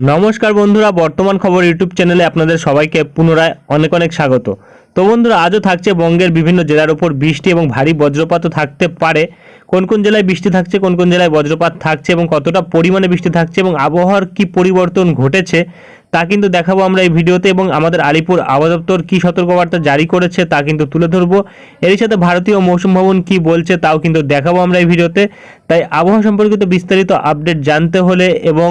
নমস্কার বন্ধুরা, বর্তমান খবর ইউটিউব চ্যানেলে আপনাদের সবাইকে পুনরায় অনেক অনেক স্বাগত। তো বন্ধুরা, আজও থাকছে বঙ্গের বিভিন্ন জেলার উপর বৃষ্টি এবং ভারী বজ্রপাতও থাকতে পারে। কোন কোন জেলায় বৃষ্টি থাকছে, কোন কোন জেলায় বজ্রপাত থাকছে এবং কতটা পরিমাণে বৃষ্টি থাকছে এবং আবহাওয়ার কি পরিবর্তন ঘটেছে, তা কিন্তু দেখাবো আমরা এই ভিডিওতে এবং আমাদের আলিপুর আবহাওয়া দপ্তর কী সতর্কবার্তা জারি করেছে তা কিন্তু তুলে ধরবো। এর সাথে ভারতীয় মৌসুম ভবন কী বলছে তাও কিন্তু দেখাবো আমরা এই ভিডিওতে। তাই আবহাওয়া সম্পর্কিত বিস্তারিত আপডেট জানতে হলে এবং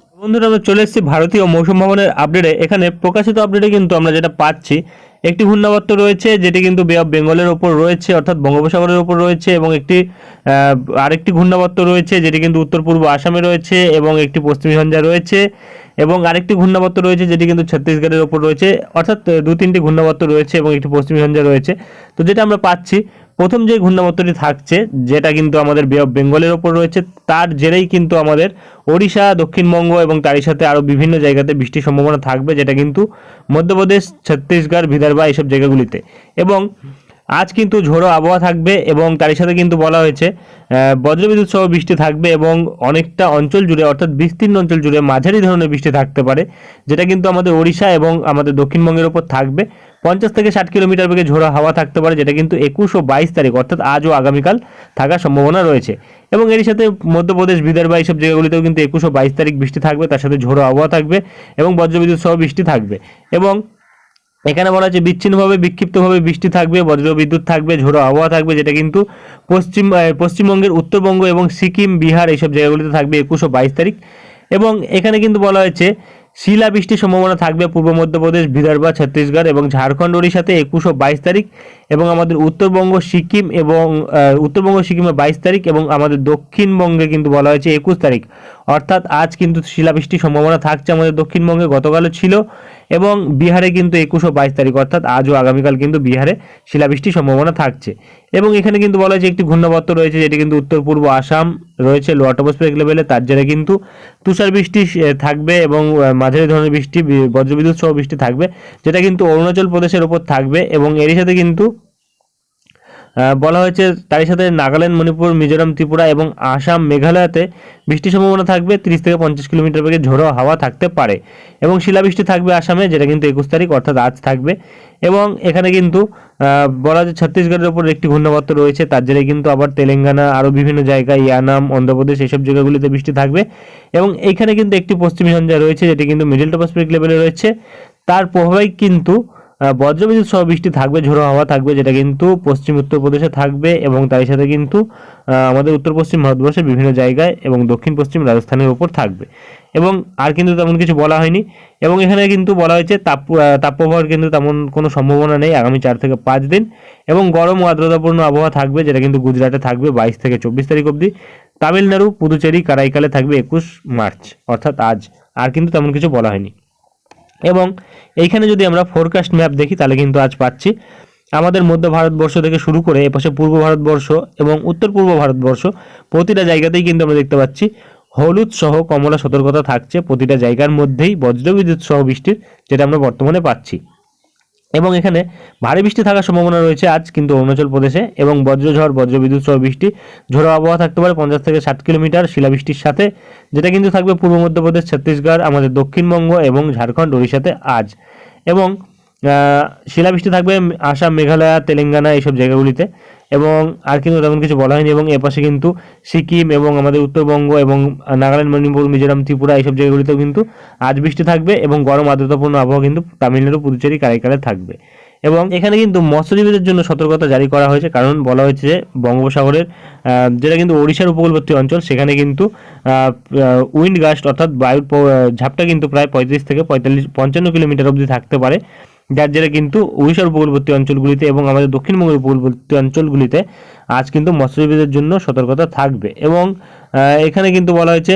বন্ধুরা, আমরা চলে এসেছি ভারতীয় মৌসুম ভবনের আপডেটে এখানে প্রকাশিত আপডেটে কিন্তু আমরা যেটা পাচ্ছি, একটি ঘূর্ণাবর্ত রয়েছে, যেটি কিন্তু বে অফ বেঙ্গলের ওপর রয়েছে, অর্থাৎ বঙ্গোপসাগরের ওপর রয়েছে এবং একটি আরেকটি ঘূর্ণাবর্ত রয়েছে, যেটি কিন্তু উত্তর পূর্ব আসামে রয়েছে এবং একটি পশ্চিমী ঝঞ্ঝা রয়েছে এবং আরেকটি ঘূর্ণাবর্ত রয়েছে, যেটি কিন্তু ছত্তিশগড়ের ওপর রয়েছে। অর্থাৎ দু তিনটি ঘূর্ণাবর্ত রয়েছে এবং একটি পশ্চিমী ঝঞ্ঝা রয়েছে। তো যেটা আমরা পাচ্ছি প্রথম যে ঘূর্ণাবর্তটি থাকছে, যেটা কিন্তু আমাদের বে অফ বেঙ্গলের ওপর রয়েছে, তার জেরেই কিন্তু আমাদের ওড়িশা, দক্ষিণবঙ্গ এবং তারই সাথে আরও বিভিন্ন জায়গাতে বৃষ্টির সম্ভাবনা থাকবে, যেটা কিন্তু মধ্যপ্রদেশ, ছত্তিশগড়, বিদর্ভা এইসব জায়গাগুলিতে। এবং আজ কিন্তু ঝোড়ো আবহাওয়া থাকবে এবং তারই সাথে কিন্তু বলা হয়েছে বজ্রবিদ্যুৎ সহ বৃষ্টি থাকবে এবং অনেকটা অঞ্চল জুড়ে, অর্থাৎ বিস্তীর্ণ অঞ্চল জুড়ে মাঝারি ধরনের বৃষ্টি থাকতে পারে, যেটা কিন্তু আমাদের ওড়িশা এবং আমাদের দক্ষিণবঙ্গের ওপর থাকবে। পঞ্চাশ থেকে ষাট কিলোমিটার বেগে ঝোড়ো হাওয়া থাকতে পারে, যেটা কিন্তু একুশ ও বাইশ তারিখ, অর্থাৎ আজ ও আগামীকাল থাকার সম্ভাবনা রয়েছে। এবং এরই সাথে মধ্যপ্রদেশ, বিদর্ভ এইসব জায়গাগুলিতেও কিন্তু একুশ ও বাইশ তারিখ বৃষ্টি থাকবে, তার সাথে ঝোড়ো আবহাওয়া থাকবে এবং বজ্রবিদ্যুৎ সহ বৃষ্টি থাকবে। এবং এখানে বলা হচ্ছে বিচ্ছিন্নভাবে, বিক্ষিপ্তভাবে বৃষ্টি থাকবে, বজ্রবিদ্যুৎ থাকবে, ঝোড়ো আবহাওয়া থাকবে, যেটা কিন্তু পশ্চিম পশ্চিমবঙ্গের উত্তরবঙ্গ এবং সিকিম, বিহার এইসব জায়গাগুলিতে থাকবে একুশ ও বাইশ তারিখ। এবং এখানে কিন্তু বলা হয়েছে শিলা বৃষ্টির সম্ভাবনা থাকবে পূর্ব মধ্যপ্রদেশ, বিদর্ভ, ছত্তিশগড় এবং ঝাড়খণ্ড, ওড়িশাতে একুশ ও বাইশ তারিখ এবং আমাদের উত্তরবঙ্গ, সিকিম এবং উত্তরবঙ্গ সিকিমে বাইশ তারিখ এবং আমাদের দক্ষিণবঙ্গে কিন্তু বলা হয়েছে একুশ তারিখ। অর্থাৎ আজ কিন্তু শিলাবৃষ্টির সম্ভাবনা থাকছে আমাদের দক্ষিণবঙ্গে, গতকালও ছিল এবং বিহারে কিন্তু একুশ ও বাইশ তারিখ, অর্থাৎ আজ ও আগামীকাল কিন্তু বিহারে শিলাবৃষ্টির সম্ভাবনা থাকছে। এবং এখানে কিন্তু বলা হয়েছে একটি ঘূর্ণাবর্ত রয়েছে, যেটি কিন্তু উত্তর পূর্ব আসাম রয়েছে লো অটোপোস্ফিয়ারিক লেভেলে তার জেরে কিন্তু তুষার বৃষ্টি থাকবে এবং মাঝারি ধরনের বৃষ্টি বজ্রবিদ্যুৎ সহ বৃষ্টি থাকবে, যেটা কিন্তু অরুণাচল প্রদেশের ওপর থাকবে এবং এরই সাথে কিন্তু বলা হয়েছে তারই সাথে নাগাল্যান্ড, মণিপুর, মিজোরাম, ত্রিপুরা এবং আসাম, মেঘালয়তে বৃষ্টির সম্ভাবনা থাকবে। তিরিশ থেকে পঞ্চাশ কিলোমিটার বেগে ঝোড়ো হাওয়া থাকতে পারে এবং শিলাবৃষ্টি থাকবে আসামে, যেটা কিন্তু একুশ তারিখ, অর্থাৎ আজ থাকবে। এবং এখানে কিন্তু বলা হচ্ছে ছত্তিশগড়ের ওপর একটি ঘূর্ণাবর্ত রয়েছে, তার জেরে কিন্তু আবার তেলেঙ্গানা, আরও বিভিন্ন জায়গায় ইয়ানাম, অন্ধ্রপ্রদেশ এইসব জায়গাগুলিতে বৃষ্টি থাকবে। এবং এইখানে কিন্তু একটি পশ্চিমী ঝঞ্ঝা রয়েছে, যেটি কিন্তু মিডল টপোস্ফিরিক লেভেলে রয়েছে। তার প্রভাবেই কিন্তু বজ্রবিদ্যুৎ সহ বৃষ্টি থাকবে, ঝোড়ো হাওয়া থাকবে, যেটা কিন্তু পশ্চিম উত্তরপ্রদেশে থাকবে এবং তার সাথে কিন্তু আমাদের উত্তর পশ্চিম ভারতবর্ষের বিভিন্ন জায়গায় এবং দক্ষিণ পশ্চিম রাজস্থানের ওপর থাকবে। এবং আর কিন্তু তেমন কিছু বলা হয়নি। এবং এখানে কিন্তু বলা হয়েছে তাপ তাপপ্রবাহের কিন্তু তেমন কোনো সম্ভাবনা নেই আগামী চার থেকে পাঁচ দিন। এবং গরম ও আর্দ্রতাপূর্ণ আবহাওয়া থাকবে, যেটা কিন্তু গুজরাটে থাকবে বাইশ থেকে চব্বিশ তারিখ অবধি। তামিলনাড়ু, পুদুচেরি, কারাইকালে থাকবে একুশ মার্চ। অর্থাৎ আজ। আর কিন্তু তেমন কিছু বলা হয়নি। এবং এইখানে যদি আমরা ফোরকাস্ট ম্যাপ দেখি, তাহলে কিন্তু আজ পাচ্ছি। আমাদের মধ্য ভারতবর্ষ থেকে শুরু করে এপাশে পূর্ব ভারতবর্ষ এবং উত্তর পূর্ব ভারতবর্ষ, প্রতিটা জায়গাতেই কিন্তু আমরা দেখতে পাচ্ছি হলুদ সহ কমলা সতর্কতা থাকছে প্রতিটা জায়গার মধ্যেই বজ্রবিদ্যুৎ সহ বৃষ্টির, যেটা আমরা বর্তমানে পাচ্ছি। এবং এখানে ভারী বৃষ্টি থাকার সম্ভাবনা রয়েছে আজ কিন্তু অরুণাচল প্রদেশে এবং বজ্রঝড়, বজ্রবিদ্যুৎ সহ বৃষ্টি, ঝোড়ো আবহাওয়া থাকতে পারে পঞ্চাশ থেকে ষাট কিলোমিটার শিলাবৃষ্টির সাথে, যেটা কিন্তু থাকবে পূর্ব মধ্যপ্রদেশ, ছত্তিশগড়, আমাদের দক্ষিণবঙ্গ এবং ঝাড়খণ্ড, ওড়িশাতে আজ। এবং শিলাবৃষ্টি থাকবে আসাম, মেঘালয়, তেলেঙ্গানা এইসব জায়গাগুলিতে। এবং আর কিন্তু তেমন কিছু বলা হয়নি এবং এপাশে কিন্তু সিকিম এবং আমাদের উত্তরবঙ্গ এবং নাগাল্যান্ড, মণিপুর, মিজোরাম, ত্রিপুরা এইসব জায়গাগুলিতেও কিন্তু আজ বৃষ্টি থাকবে এবং গরম আর্দ্রতাপূর্ণ আবহাওয়া কিন্তু তামিলনাড়ু পুদুচেরি কারাইকালে থাকবে। এবং এখানে কিন্তু মৎস্যজীবীদের জন্য সতর্কতা জারি করা হয়েছে, কারণ বলা হয়েছে যে বঙ্গোপসাগরের যেটা কিন্তু ওড়িশার উপকূলবর্তী অঞ্চল, সেখানে কিন্তু উইন্ড গাস্ট অর্থাৎ বায়ুর ঝাপটা কিন্তু প্রায় পঁয়ত্রিশ থেকে পঁয়তাল্লিশ, পঞ্চান্ন কিলোমিটার অবধি থাকতে পারে। যার জেরে কিন্তু উড়িষ্যার উপকূলবর্তী অঞ্চলগুলিতে এবং আমাদের দক্ষিণবঙ্গের উপকূলবর্তী অঞ্চলগুলিতে আজ কিন্তু মৎস্যজীবীদের জন্য সতর্কতা থাকবে এবং এখানে কিন্তু বলা হয়েছে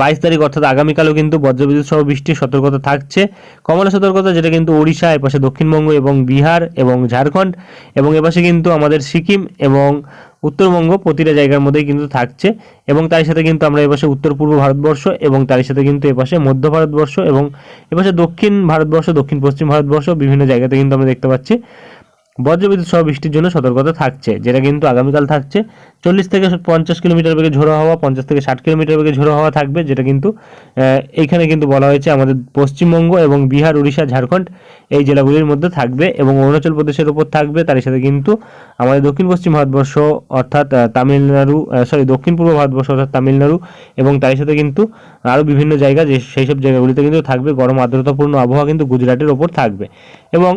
বাইশ তারিখ অর্থাৎ আগামীকালও কিন্তু বজ্রবিদ্যুৎ সহ বৃষ্টির সতর্কতা থাকছে। কমলা সতর্কতা যেটা কিন্তু ওড়িশা, এপাশে দক্ষিণবঙ্গ এবং বিহার এবং ঝাড়খণ্ড এবং এপাশে কিন্তু আমাদের সিকিম এবং উত্তরবঙ্গ প্রতিটা জায়গার মধ্যেই কিন্তু থাকছে এবং তার সাথে কিন্তু আমরা এপাশে উত্তর পূর্ব ভারতবর্ষ এবং তার সাথে কিন্তু এপাশে মধ্য ভারতবর্ষ এবং এপাশে দক্ষিণ ভারতবর্ষ, দক্ষিণ পশ্চিম ভারতবর্ষ বিভিন্ন জায়গাতে কিন্তু আমরা দেখতে পাচ্ছি। বজ্রবিদ্যুৎ সহ বৃষ্টির জন্য সতর্কতা থাকছে, যেটা কিন্তু আগামীকাল থাকছে। চল্লিশ থেকে পঞ্চাশ কিলোমিটার বেগে ঝোড়ো হাওয়া, পঞ্চাশ থেকে ষাট কিলোমিটার বেগে ঝোড়ো হাওয়া থাকবে, যেটা কিন্তু এইখানে কিন্তু বলা হয়েছে আমাদের পশ্চিমবঙ্গ এবং বিহার, উড়িষ্যা, ঝাড়খণ্ড এই জেলাগুলির মধ্যে থাকবে এবং অরুণাচল প্রদেশের উপর থাকবে। তার সাথে কিন্তু আমাদের দক্ষিণ পশ্চিম ভারতবর্ষ অর্থাৎ তামিলনাড়ু সরি দক্ষিণ পূর্ব ভারতবর্ষ অর্থাৎ তামিলনাড়ু এবং তার সাথে কিন্তু আরও বিভিন্ন জায়গা যে সেই সব জায়গাগুলিতে কিন্তু থাকবে। গরম আর্দ্রতাপূর্ণ আবহাওয়া কিন্তু গুজরাটের ওপর থাকবে এবং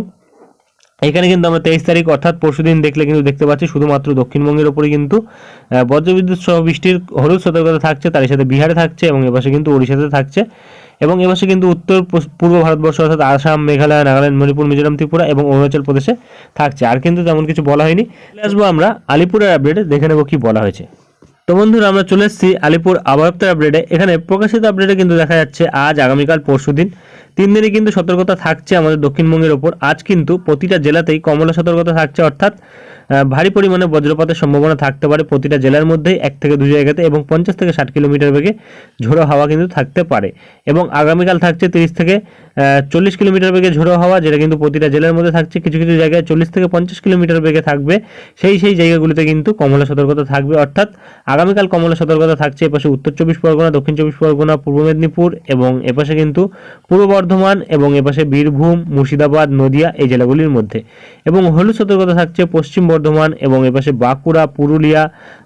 এখানে কিন্তু আমরা তেইশ তারিখ, অর্থাৎ পরশু দিন দেখলে কিন্তু দেখতে পাচ্ছি, শুধুমাত্র দক্ষিণবঙ্গের ওপরে কিন্তু বজ্রবিদ্যুৎ সহ বৃষ্টির হলুদ সতর্কতা থাকছে তার সাথে বিহারে থাকছে এবং এপাশে কিন্তু ওড়িশাতে থাকছে। এবং এপাশে কিন্তু উত্তর পূর্ব ভারতবর্ষ অর্থাৎ আসাম, মেঘালয়, নাগাল্যান্ড, মণিপুর, মিজোরাম, ত্রিপুরা এবং অরুণাচল প্রদেশে থাকছে। আর কিন্তু তেমন কিছু বলা হয়নি। আসব আমরা আলিপুরের আপডেটে দেখে নেব কি বলা হয়েছে। তো বন্ধুরা, আমরা চলে এসেছি আলিপুর আবহাওয়ার আপডেটে এখানে প্রকাশিত আপডেটে কিন্তু দেখা যাচ্ছে, আজ আগামীকাল পরশু দিন। তিন দিনে কিন্তু সতর্কতা থাকছে আমাদের দক্ষিণবঙ্গের ওপর। আজ কিন্তু প্রতিটা জেলাতেই কমলা সতর্কতা থাকছে, অর্থাৎ ভারী পরিমাণে বজ্রপাতের সম্ভাবনা থাকতে পারে প্রতিটা জেলার মধ্যেই, এক থেকে দু জায়গাতে এবং পঞ্চাশ থেকে ষাট কিলোমিটার বেগে ঝোড়ো হাওয়া কিন্তু থাকতে পারে। এবং আগামীকাল থাকছে তিরিশ থেকে চল্লিশ কিলোমিটার বেগে ঝোড়ো হাওয়া, যেটা কিন্তু প্রতিটা জেলার মধ্যে থাকছে। কিছু কিছু জায়গায় চল্লিশ থেকে পঞ্চাশ কিলোমিটার বেগে থাকবে। সেই সেই জায়গাগুলিতে কিন্তু কমলা সতর্কতা থাকবে। অর্থাৎ আগামীকাল কমলা সতর্কতা থাকছে। এপাশে উত্তর চব্বিশ পরগনা, দক্ষিণ চব্বিশ পরগনা, পূর্ব মেদিনীপুর এবং এপাশে কিন্তু পূর্ব বর্ধমান এবং এপাশে বীরভূম, মুর্শিদাবাদ, নদিয়া এই জেলাগুলির মধ্যে। এবং হলুদ সতর্কতা থাকছে পশ্চিম বর্ধমান এবং এপাশে বাঁকুড়া, পুরুলিয়া,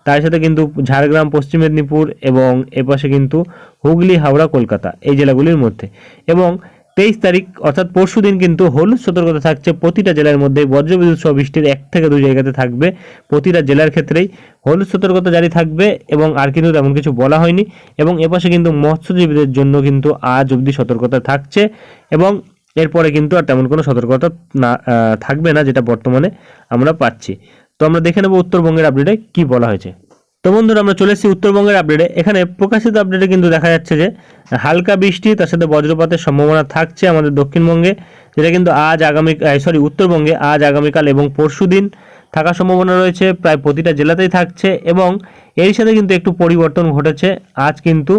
তার সাথে কিন্তু ঝাড়গ্রাম, পশ্চিম মেদিনীপুর এবং এপাশে কিন্তু হুগলি, হাওড়া, কলকাতা। এই জেলাগুলির মধ্যে। এবং তেইশ তারিখ, অর্থাৎ পরশু দিন কিন্তু হলুদ সতর্কতা থাকছে প্রতিটা জেলার মধ্যে। বজ্রবিদ্যুৎ সহ বৃষ্টির এক থেকে দুই জায়গাতে থাকবে। প্রতিটা জেলার ক্ষেত্রেই হলুদ সতর্কতা জারি থাকবে এবং আর কিন্তু তেমন কিছু বলা হয়নি। এবং এপাশে কিন্তু মৎস্যজীবীদের জন্য কিন্তু আজ অবধি সতর্কতা থাকছে। এবং এরপরে কিন্তু আর তেমন কোনো সতর্কতা না থাকবে না যেটা বর্তমানে আমরা পাচ্ছি। তো আমরা দেখে নেব উত্তরবঙ্গের আপডেটে কি বলা হয়েছে। তো বন্ধুরা, আমরা চলে এসেছি উত্তরবঙ্গের আপডেটে এখানে প্রকাশিত আপডেটে কিন্তু দেখা যাচ্ছে যে, হালকা বৃষ্টি, তার সাথে বজ্রপাতের সম্ভাবনা থাকছে আমাদের দক্ষিণবঙ্গে, যেটা কিন্তু আজ আগামী সরি উত্তরবঙ্গে আজ আগামীকাল এবং পরশু দিন থাকার সম্ভাবনা রয়েছে। প্রায় প্রতিটা জেলাতেই থাকছে এবং এর সাথে কিন্তু একটু পরিবর্তন ঘটেছে। আজ কিন্তু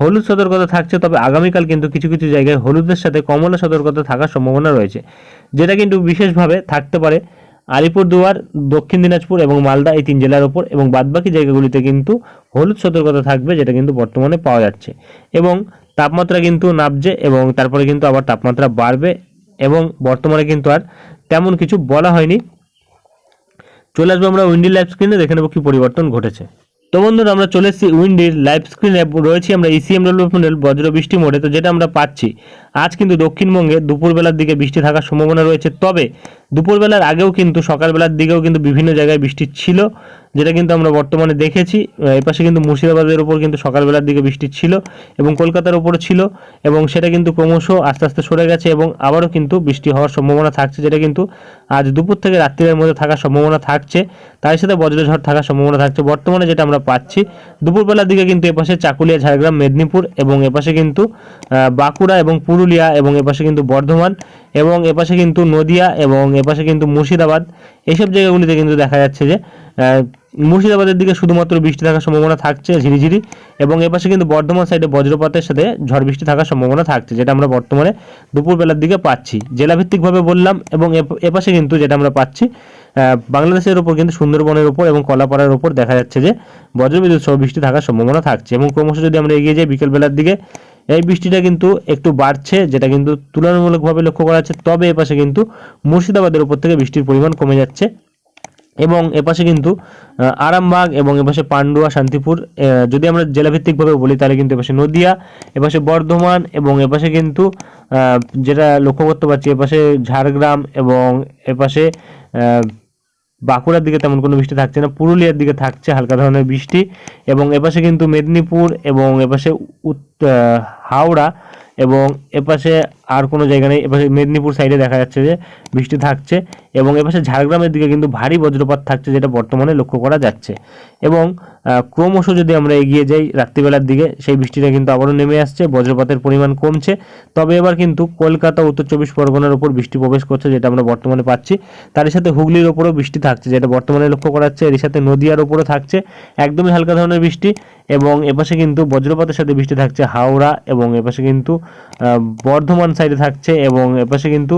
হলুদ সতর্কতা থাকছে, তবে আগামীকাল কিন্তু কিছু কিছু জায়গায় হলুদের সাথে কমলা সতর্কতা থাকার সম্ভাবনা রয়েছে, যেটা কিন্তু বিশেষভাবে থাকতে পারে। আলিপুরদুয়ার, দক্ষিণ দিনাজপুর এবং মালদা এই তিন জেলার ওপর এবং বাদবাকি জায়গাগুলিতে কিন্তু হলুদ সতর্কতা থাকবে যেটা কিন্তু বর্তমানে পাওয়া যাচ্ছে। এবং তাপমাত্রা কিন্তু নামছে এবং তারপরে কিন্তু আবার তাপমাত্রা বাড়বে এবং বর্তমানে কিন্তু আর তেমন কিছু বলা হয়নি। চলে আসব আমরা উইন্ডি লাইফ স্ক্রিনে, দেখে নেব কী পরিবর্তন ঘটেছে। তো বন্ধুরা, আমরা চলে এসেছি উইন্ডির লাইভ স্ক্রিনে। রয়েছি আমরা ইসিএম ডেভেলপমেন্টের বজ্র বৃষ্টি মোডে, তো যেটা আমরা পাচ্ছি। আজ কিন্তু দক্ষিণবঙ্গে দুপুরবেলার দিকে বৃষ্টি থাকার সম্ভাবনা রয়েছে। তবে দুপুরবেলার আগেও কিন্তু, সকালবেলার দিকেও কিন্তু বিভিন্ন জায়গায় বৃষ্টি ছিল। যেটা কিন্তু আমরা বর্তমানে দেখেছি এপাশে কিন্তু মুর্শিদাবাদের উপর কিন্তু সকালবেলার দিকে বৃষ্টি ছিল এবং কলকাতার উপরে ছিল এবং সেটা কিন্তু ক্রমশ আস্তে আস্তে সরে গেছে এবং আবারও কিন্তু বৃষ্টি হওয়ার সম্ভাবনা থাকছে, যেটা কিন্তু আজ দুপুর থেকে রাত্রির মধ্যে থাকার সম্ভাবনা থাকছে। তার সাথে বজ্রঝড় থাকার সম্ভাবনা থাকছে। বর্তমানে যেটা আমরা পাচ্ছি, দুপুরবেলার দিকে কিন্তু এপাশে চাকুলিয়া, ঝাড়গ্রাম, মেদিনীপুর এবং এপাশে কিন্তু বাঁকুড়া এবং পুরুলিয়া এবং এপাশে কিন্তু বর্ধমান এবং এপাশে কিন্তু নদিয়া এবং এপাশে কিন্তু মুর্শিদাবাদ। এইসব জায়গাগুলিতে কিন্তু দেখা যাচ্ছে যে মুর্শিদাবাদের দিকে শুধুমাত্র বৃষ্টি থাকার সম্ভাবনা থাকছে, ঝিরিঝিরি, এবং এপাশে কিন্তু বর্ধমান সাইডে বজ্রপাতের সাথে ঝড় বৃষ্টি থাকার সম্ভাবনা থাকছে, যেটা আমরা বর্তমানে দুপুরবেলার দিকে পাচ্ছি। জেলাভিত্তিকভাবে বললাম, এবং এপ- এপাশে কিন্তু যেটা আমরা পাচ্ছি বাংলাদেশের ওপর কিন্তু সুন্দরবনের ওপর এবং কলাপাড়ার ওপর দেখা যাচ্ছে যে বজ্রবিদ্যুৎ সহ বৃষ্টি থাকার সম্ভাবনা থাকছে। এবং ক্রমশ যদি আমরা এগিয়ে যাই বিকেলবেলার দিকে, এই বৃষ্টিটা কিন্তু একটু বাড়ছে, যেটা কিন্তু তুলনামূলকভাবে লক্ষ্য করা যাচ্ছে, তবে এপাশে কিন্তু মুর্শিদাবাদের ওপর থেকে বৃষ্টির পরিমাণ কমে যাচ্ছে। এবং এপাশে কিন্তু আরামবাগ এবং এপাশে পান্ডুয়া, শান্তিপুর যদি আমরা জেলাভিত্তিকভাবে বলি, তাহলে কিন্তু এপাশে নদিয়া, এপাশে বর্ধমান এবং এপাশে কিন্তু যেটা লক্ষ্য করতে পারছি, এপাশে ঝাড়গ্রাম এবং এপাশে বাঁকুড়ার দিকে তেমন কোনো বৃষ্টি থাকছে না, পুরুলিয়ার দিকে থাকছে হালকা ধরনের বৃষ্টি এবং এপাশে কিন্তু মেদিনীপুর এবং এপাশে হাওড়া এবং এপাশে আর কোনো জায়গা নেই। এপাশে মেদিনীপুর সাইডে দেখা যাচ্ছে যে বৃষ্টি থাকছে এবং এপাশে ঝাড়গ্রামের দিকে কিন্তু ভারী বজ্রপাত থাকছে যেটা বর্তমানে লক্ষ্য করা যাচ্ছে। এবং ক্রমশ যদি আমরা এগিয়ে যাই রাত্রিবেলার দিকে, সেই বৃষ্টিটা কিন্তু আবারও নেমে আসছে, বজ্রপাতের পরিমাণ কমছে। তবে এবার কিন্তু কলকাতা উত্তর চব্বিশ পরগনার উপর বৃষ্টি প্রবেশ করছে যেটা আমরা বর্তমানে পাচ্ছি। তার সাথে হুগলির ওপরও বৃষ্টি থাকছে যেটা বর্তমানে লক্ষ্য করা যাচ্ছে। এর সাথে নদিয়ার ওপরও থাকছে। একদমই হালকা ধরনের বৃষ্টি এবং এপাশে কিন্তু বজ্রপাতের সাথে বৃষ্টি থাকছে হাওড়া এবং এপাশে কিন্তু বর্ধমান সাইডে থাকছে এবং এপাশে কিন্তু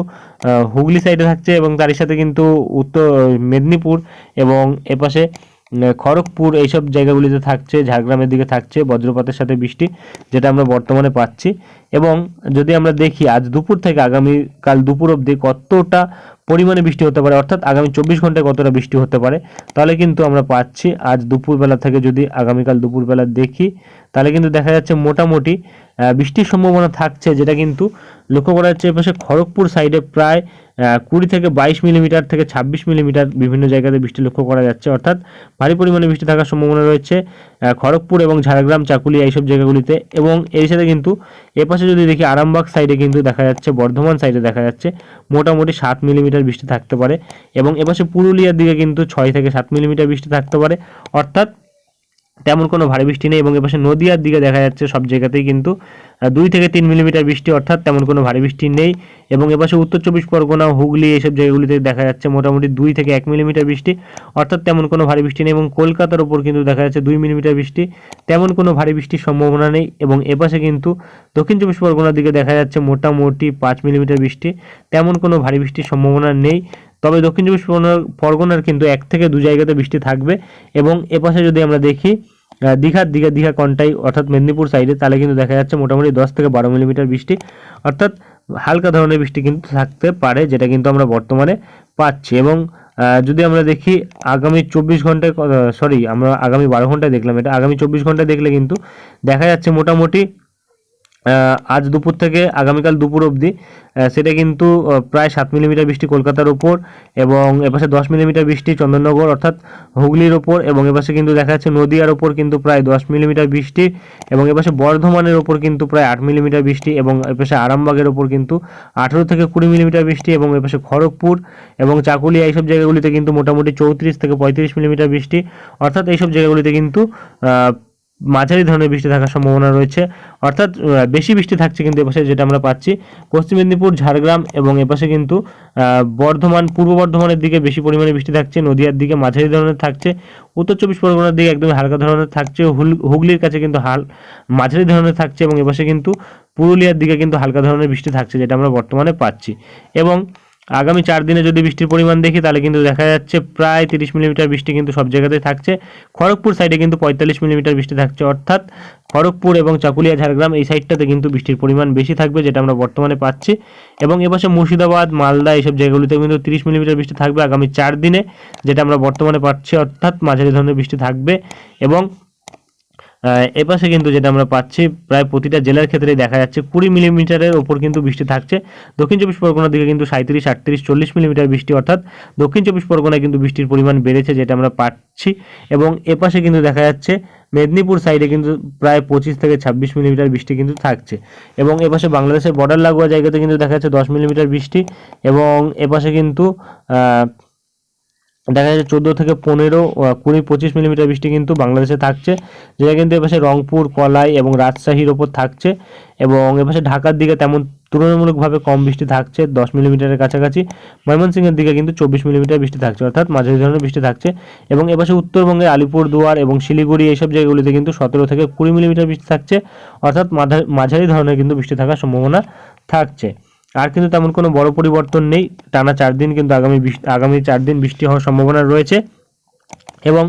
হুগলি সাইডে থাকছে এবং তারই সাথে কিন্তু উত্তর, মেদিনীপুর এবং এপাশে খড়গপুর এইসব জায়গাগুলিতে থাকছে, ঝাড়গ্রামের দিকে থাকছে, বজ্রপাতের সাথে বৃষ্টি, যেটা আমরা বর্তমানে পাচ্ছি। এবং যদি আমরা দেখি আজ দুপুর থেকে আগামী কাল দুপুর অবধি কতটা পরিমাণে বৃষ্টি হতে পারে, অর্থাৎ আগামী চব্বিশ ঘন্টায় কতটা বৃষ্টি হতে পারে, তাহলে কিন্তু আমরা পাচ্ছি আজ দুপুরবেলা থেকে যদি আগামীকাল দুপুরবেলা দেখি, তাহলে কিন্তু দেখা যাচ্ছে মোটামুটি বৃষ্টির সম্ভাবনা থাকছে, যেটা কিন্তু লক্ষ্য করা যাচ্ছে এপাশে খড়গপুর সাইডে প্রায় কুড়ি থেকে বাইশ মিলিমিটার থেকে ছাব্বিশ মিলিমিটার বিভিন্ন জায়গাতে বৃষ্টি লক্ষ্য করা যাচ্ছে। অর্থাৎ ভারী পরিমাণে বৃষ্টি থাকার সম্ভাবনা রয়েছে খড়গপুর এবং ঝাড়গ্রাম, চাকুলিয়া এইসব জায়গাগুলিতে এবং এর সাথে কিন্তু এপাশে যদি দেখি আরামবাগ সাইডে কিন্তু দেখা যাচ্ছে, বর্ধমান সাইডে দেখা যাচ্ছে মোটামুটি সাত মিলিমিটার বৃষ্টি থাকতে পারে এবং এপাশে পুরুলিয়ার দিকে কিন্তু ছয় থেকে সাত মিলিমিটার বৃষ্টি থাকতে পারে। অর্থাৎ তেমন কোনো ভারী বৃষ্টি নেই এবং এপাশে নদিয়ার দিকে দেখা যাচ্ছে সব জায়গাতেই কিন্তু দুই থেকে তিন মিলিমিটার বৃষ্টি, অর্থাৎ তেমন কোনো ভারী বৃষ্টি নেই এবং এপাশে উত্তর চব্বিশ পরগনা, হুগলি এইসব জায়গাগুলিতে দেখা যাচ্ছে মোটামুটি দুই থেকে এক মিলিমিটার বৃষ্টি, অর্থাৎ তেমন কোনো ভারী বৃষ্টি নেই এবং কলকাতার ওপর কিন্তু দেখা যাচ্ছে দুই মিলিমিটার বৃষ্টি, তেমন কোনো ভারী বৃষ্টির সম্ভাবনা নেই এবং এপাশে কিন্তু দক্ষিণ চব্বিশ পরগনার দিকে দেখা যাচ্ছে মোটামুটি পাঁচ মিলিমিটার বৃষ্টি, তেমন কোনো ভারী বৃষ্টির সম্ভাবনা নেই। তবে দক্ষিণ চব্বিশ পরগনার পরগনার কিন্তু এক থেকে দু জায়গাতে বৃষ্টি থাকবে এবং এপাশে যদি আমরা দেখি দীঘার দিকে দীঘা কন্টাই অর্থাৎ মেদিনীপুর সাইডে তাহলে কিন্তু দেখা যাচ্ছে মোটামুটি দশ থেকে বারো মিলিমিটার বৃষ্টি। অর্থাৎ হালকা ধরনের বৃষ্টি কিন্তু থাকতে পারে, যেটা কিন্তু আমরা বর্তমানে পাচ্ছি। এবং যদি আমরা দেখি আগামী চব্বিশ ঘন্টায় সরি আমরা আগামী বারো ঘন্টায় দেখলাম। এটা আগামী চব্বিশ ঘন্টায় দেখলে কিন্তু দেখা যাচ্ছে মোটামুটি আজ দুপুর থেকে আগামীকাল দুপুর অবধি সেটা কিন্তু প্রায় সাত মিলিমিটার বৃষ্টি কলকাতার ওপর এবং এপাশে দশ মিলিমিটার বৃষ্টি চন্দননগর, অর্থাৎ হুগলির ওপর এবং এপাশে কিন্তু দেখা যাচ্ছে নদিয়ার ওপর কিন্তু প্রায় দশ মিলিমিটার বৃষ্টি এবং এপাশে বর্ধমানের ওপর কিন্তু প্রায় আট মিলিমিটার বৃষ্টি এবং এপাশে আরামবাগের ওপর কিন্তু আঠেরো থেকে কুড়ি মিলিমিটার বৃষ্টি এবং এপাশে খড়গপুর এবং চাকুলিয়া এইসব জায়গাগুলিতে কিন্তু মোটামুটি চৌত্রিশ থেকে পঁয়ত্রিশ মিলিমিটার বৃষ্টি। অর্থাৎ এইসব জায়গাগুলিতে কিন্তু মাঝারি ধরনের বৃষ্টি থাকার সম্ভাবনা রয়েছে। অর্থাৎ বেশি বৃষ্টি থাকছে কিন্তু এপাশে যেটা আমরা পাচ্ছি, পশ্চিম মেদিনীপুর, ঝাড়গ্রাম এবং এপাশে কিন্তু বর্ধমান, পূর্ব বর্ধমানের দিকে বেশি পরিমাণে বৃষ্টি থাকছে, নদিয়ার দিকে মাঝারি ধরনের থাকছে, উত্তর চব্বিশ পরগনার দিকে একদম হালকা ধরনের থাকছে হুগলির কাছে কিন্তু হাল, মাঝারি ধরনের থাকছে এবং এপাশে কিন্তু পুরুলিয়ার দিকে কিন্তু হালকা ধরনের বৃষ্টি থাকছে, যেটা আমরা বর্তমানে পাচ্ছি। এবং আগামী চার দিনে যদি বৃষ্টির পরিমাণ দেখি, তাহলে কিন্তু দেখা যাচ্ছে প্রায় তিরিশ মিলিমিটার বৃষ্টি কিন্তু সব জায়গাতেই থাকছে। খড়গপুর সাইডে কিন্তু পঁয়তাল্লিশ মিলিমিটার বৃষ্টি থাকছে। অর্থাৎ খড়গপুর এবং চাকুলিয়া, ঝাড়গ্রাম এই সাইডটাতে কিন্তু বৃষ্টির পরিমাণ বেশি থাকবে, যেটা আমরা বর্তমানে পাচ্ছি। এবং এপাশে মুর্শিদাবাদ, মালদা এইসব জায়গাগুলিতে কিন্তু তিরিশ মিলিমিটার বৃষ্টি থাকবে আগামী চার দিনে, যেটা আমরা বর্তমানে পাচ্ছি। অর্থাৎ মাঝারি ধরনের বৃষ্টি থাকবে। এবং এপাশে কিন্তু যেটা আমরা পাচ্ছি, প্রায় প্রতিটা জেলার ক্ষেত্রেই দেখা যাচ্ছে কুড়ি মিলিমিটারের ওপর কিন্তু বৃষ্টি থাকছে। দক্ষিণ চব্বিশ পরগনার দিকে কিন্তু সাঁত্রিশ আটত্রিশ, চল্লিশ মিলিমিটার বৃষ্টি, অর্থাৎ দক্ষিণ চব্বিশ পরগনায় কিন্তু বৃষ্টির পরিমাণ বেড়েছে যেটা আমরা পাচ্ছি। এবং এপাশে কিন্তু দেখা যাচ্ছে মেদিনীপুর সাইডে কিন্তু প্রায় পঁচিশ থেকে ছাব্বিশ মিলিমিটার বৃষ্টি কিন্তু থাকছে। এবং এপাশে বাংলাদেশের বর্ডার লাগোয়া জায়গাতে কিন্তু দেখা যাচ্ছে দশ মিলিমিটার বৃষ্টি। এবং এপাশে কিন্তু দেখা যাচ্ছে চোদ্দ থেকে পনেরো কুড়ি, পঁচিশ মিলিমিটার বৃষ্টি কিন্তু বাংলাদেশে থাকছে। যেটা কিন্তু এপাশে রংপুর, কলাই এবং রাজশাহীর ওপর থাকছে এবং এপাশে ঢাকার দিকে তেমন তুলনামূলকভাবে কম বৃষ্টি থাকছে, দশ মিলিমিটারের কাছাকাছি। ময়মনসিংহের দিকে কিন্তু চব্বিশ মিলিমিটার বৃষ্টি থাকছে, অর্থাৎ মাঝারি ধরনের বৃষ্টি থাকছে। এবং এপাশে উত্তরবঙ্গে আলিপুরদুয়ার এবং শিলিগুড়ি এইসব জায়গাগুলিতে কিন্তু সতেরো থেকে কুড়ি মিলিমিটার বৃষ্টি থাকছে, অর্থাৎ মাঝা- মাঝারি ধরনের কিন্তু বৃষ্টি থাকার সম্ভাবনা থাকছে। আর কিন্তু তেমন কোনো বড় পরিবর্তন নেই। টানা চার দিন কিন্তু আগামী আগামী চার দিন বৃষ্টি হওয়ার সম্ভাবনা রয়েছে। এবং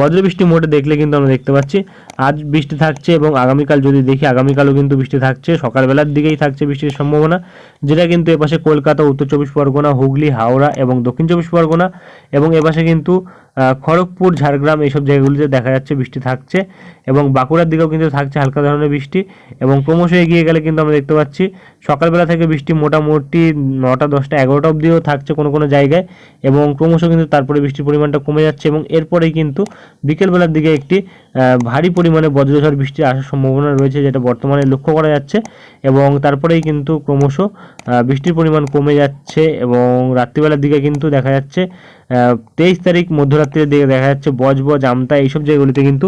বজ্রবৃষ্টি মোটে দেখলে কিন্তু আমরা দেখতে পাচ্ছি, আজ বৃষ্টি থাকছে এবং আগামীকাল যদি দেখি, আগামীকালও কিন্তু বৃষ্টি থাকছে, সকালবেলার দিকেই থাকছে বৃষ্টির সম্ভাবনা, যেটা কিন্তু এপাশে কলকাতা, উত্তর চব্বিশ পরগনা, হুগলি, হাওড়া এবং দক্ষিণ চব্বিশ পরগনা এবং এপাশে কিন্তু খড়গপুর, ঝাড়গ্রাম এইসব জায়গাগুলিতে দেখা যাচ্ছে বৃষ্টি থাকছে এবং বাঁকুড়ার দিকেও কিন্তু থাকছে হালকা ধরনের বৃষ্টি এবং ক্রমশ এগিয়ে গেলে কিন্তু আমরা দেখতে পাচ্ছি সকালবেলা থেকে বৃষ্টি মোটামুটি নটা, দশটা, এগারোটা অবধিও থাকছে কোনো কোনো জায়গায় এবং ক্রমশ কিন্তু তারপরে বৃষ্টির পরিমাণটা কমে যাচ্ছে এবং এরপরেই কিন্তু বিকেলবেলার দিকে একটি ভারী পরিমাণে বজ্রঝড় বৃষ্টি আসার সম্ভাবনা রয়েছে, যেটা বর্তমানে লক্ষ্য করা যাচ্ছে এবং তারপরেই কিন্তু ক্রমশ বৃষ্টির পরিমাণ কমে যাচ্ছে এবং রাত্রিবেলার দিকে কিন্তু দেখা যাচ্ছে তেইশ তারিখ মধ্যরাত্রির দিকে দেখা যাচ্ছে বজবজ, আমতা এইসব জায়গাগুলিতে কিন্তু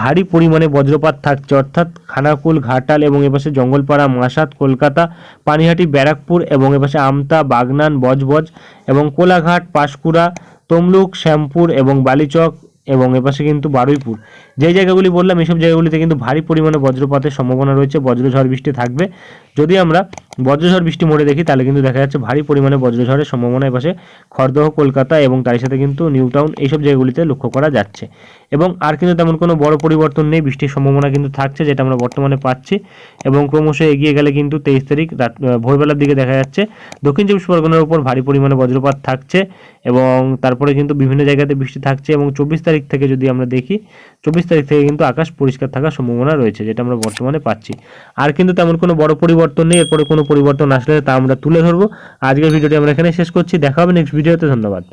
ভারী পরিমাণে বজ্রপাত থাকছে। অর্থাৎ খানাকুল, ঘাটাল এবং এপাশে জঙ্গলপাড়া মাসাত কলকাতা, পানিহাটি, ব্যারাকপুর এবং এপাশে আমতা, বাগনান, বজবজ এবং কোলাঘাট, পাঁশকুড়া, তমলুক, শ্যামপুর এবং বালিচক এবং এপাশে কিন্তু বারুইপুর। যে জায়গাগুলি বললাম এইসব জায়গাগুলিতে কিন্তু ভারী পরিমাণে বজ্রপাতের সম্ভাবনা রয়েছে, বজ্রঝড় বৃষ্টি থাকবে। যদি আমরা বজ্রঝড় বৃষ্টি মোড়ে দেখি, তাহলে কিন্তু দেখা যাচ্ছে ভারী পরিমাণে বজ্রঝড়ের সম্ভাবনা এপাশে খড়দহ কলকাতা এবং তার সাথে কিন্তু নিউ টাউন এইসব জায়গাগুলিতে লক্ষ্য করা যাচ্ছে। এবং আর কিন্তু তেমন কোনো বড় পরিবর্তন নেই, বৃষ্টির সম্ভাবনা কিন্তু থাকছে, যেটা আমরা বর্তমানে পাচ্ছি। এবং ক্রমশ এগিয়ে গেলে কিন্তু তেইশ তারিখ রাত ভোরবেলার দিকে দেখা যাচ্ছে দক্ষিণ চব্বিশ পরগনার উপর ভারী পরিমাণে বজ্রপাত থাকছে এবং তারপরে কিন্তু বিভিন্ন জায়গাতে বৃষ্টি থাকছে। এবং চব্বিশ তারিখ থেকে যদি আমরা দেখি চব্বিশ তারিখ থেকে কিন্তু আকাশ পরিষ্কার থাকার সম্ভাবনা রয়েছে, যেটা আমরা বর্তমানে পাচ্ছি। আর কিন্তু তেমন কোনো বড় পরিবর্তন নেই, এরপরে কোনো পরিবর্তন আসলে তা আমরা তুলে ধরবো। আজকের ভিডিওটি আমরা এখানে শেষ করছি, দেখা হবে নেক্সট ভিডিওতে ধন্যবাদ।